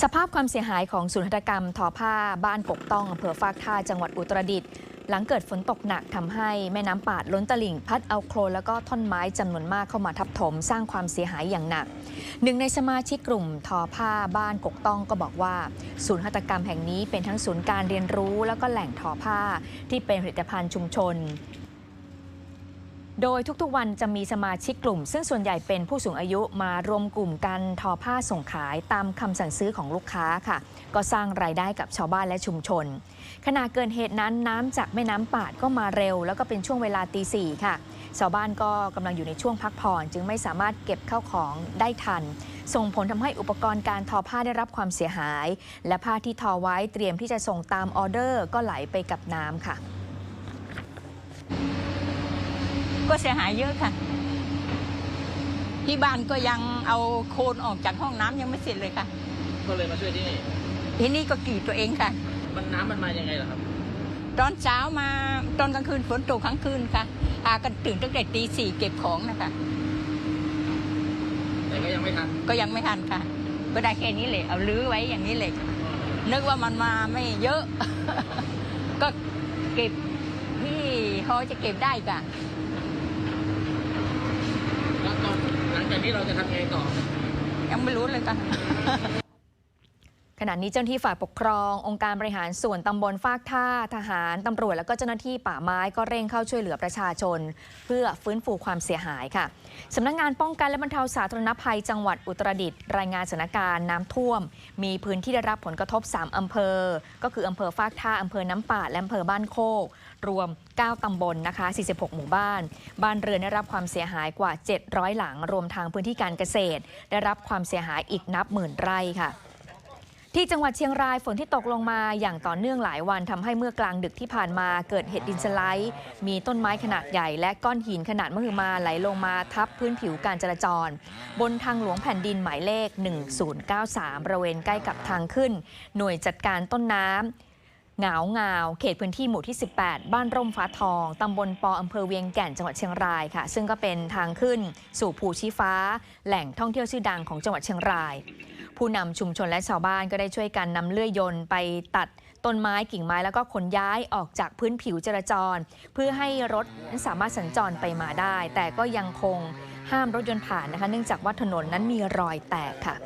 สภาพความเสียหายของศูนย์หัตถกรรมทอผ้าบ้านกกต้องอำเภอฟากท่าจังหวัดอุตรดิตถ์หลังเกิดฝนตกหนักทำให้แม่น้ำปาดล้นตลิ่ง พัดเอาโคลนแล้วก็ท่อนไม้จำนวนมากเข้ามาทับถม สร้างความเสียหายอย่างหนัก หนึ่งในสมาชิกกลุ่มทอผ้าบ้านกกต้องก็บอกว่า ศูนย์หัตถกรรมแห่งนี้เป็นทั้งศูนย์การเรียนรู้ แล้วก็แหล่งทอผ้าที่เป็นผลิตภัณฑ์ชุมชน โดยทุกๆวันจะมีสมาชิกกลุ่ม ซึ่งส่วนใหญ่เป็นผู้สูงอายุมารวมกลุ่มกันทอผ้าส่งขายตามคำสั่งซื้อของลูกค้าค่ะ ก็สร้างรายได้กับชาวบ้านและชุมชน ขณะเกิดเหตุนั้นน้ำจากแม่น้ำปาดก็มาเร็ว แล้วก็เป็นช่วงเวลาตีสี่ค่ะ ชาวบ้านก็กำลังอยู่ในช่วงพักผ่อน จึงไม่สามารถเก็บเข้าของได้ทัน ส่งผลทำให้อุปกรณ์การทอผ้าได้รับความเสียหาย และผ้าที่ทอไว้เตรียมที่จะส่งตามออเดอร์ ก็ไหลไปกับน้ำค่ะ ก็เสียหายเยอะค่ะ ที่บ้านก็ยังเอาโคลนออกจากห้องน้ำยังไม่เสร็จเลยค่ะ ก็เลยมาช่วยที่นี่ที่นี่ก็กรีดตัวเองค่ะ มันน้ำมันมายังไงล่ะครับ ตอนเช้ามาตอนกลางคืนฝนตกทั้งคืนค่ะพากันตื่นตั้งแต่ตีสี่เก็บของนะคะ แต่ก็ยังไม่ทันก็ยังไม่ทันค่ะ ก็ได้แค่นี้เลยเอาลื้อไว้อย่างนี้เลยนึกว่ามันมาไม่เยอะ ก็เก็บที่เขาจะเก็บได้ค่ะ แล้วตอนหลัง จากนี้เราจะทำยังไงต่อ ยังไม่รู้เลยค่ะ ขณะนี้เจ้าหน้าที่ฝ่ายปกครอง องค์การบริหารส่วนตำบลฟากท่า ทหารตำรวจ และก็เจ้าหน้าที่ป่าไม้ก็เร่งเข้าช่วยเหลือประชาชน เพื่อฟื้นฟูความเสียหายค่ะสำนักงงานป้องกันและบรรเทาสาธารณภัยจังหวัดอุตรดิตถ์รายงานสถานการณ์น้ำท่วม มีพื้นที่ได้รับผลกระทบ 3 อำเภอ ก็คืออำเภอฟากท่าอำเภอน้ำป่าและอำเภอบ้านโคก รวม 9 ตำบลนะคะ 46 หมู่บ้าน บ้านเรือนได้รับความเสียหายกว่า 700 หลัง รวมทางพื้นที่การเกษตร ได้รับความเสียหายอีกนับหมื่นไร่ค่ะ ที่จังหวัดเชียงรายฝนที่ตกลงมาอย่างต่อเนื่องหลายวันทำให้เมื่อกลางดึกที่ผ่านมาเกิดเหตุดินสไลด์ มีต้นไม้ขนาดใหญ่และก้อนหินขนาดมหึมาไหลลงมาทับพื้นผิวการจราจร บนทางหลวงแผ่นดินหมายเลข 1093บริเวณใกล้กับทางขึ้น หน่วยจัดการต้นน้ำเหงาเงาเขตพื้นที่หมู่ที่ 18 บ้านร่มฟ้าทองตำบลปออำเภอเวียงแก่นจังหวัดเชียงรายค่ะ ซึ่งก็เป็นทางขึ้นสู่ภูชีฟ้า แหล่งท่องเที่ยวชื่อดังของจังหวัดเชียงราย ผู้นำชุมชนและชาวบ้านก็ได้ช่วยกันนำเลื่อยยนต์ไปตัดต้นไม้กิ่งไม้แล้วก็ขนย้ายออกจากพื้นผิวจราจร เพื่อให้รถนั้นสามารถสัญจรไปมาได้ แต่ก็ยังคงห้ามรถยนต์ผ่านนะคะ เนื่องจากว่าถนนนั้นมีรอยแตกค่ะ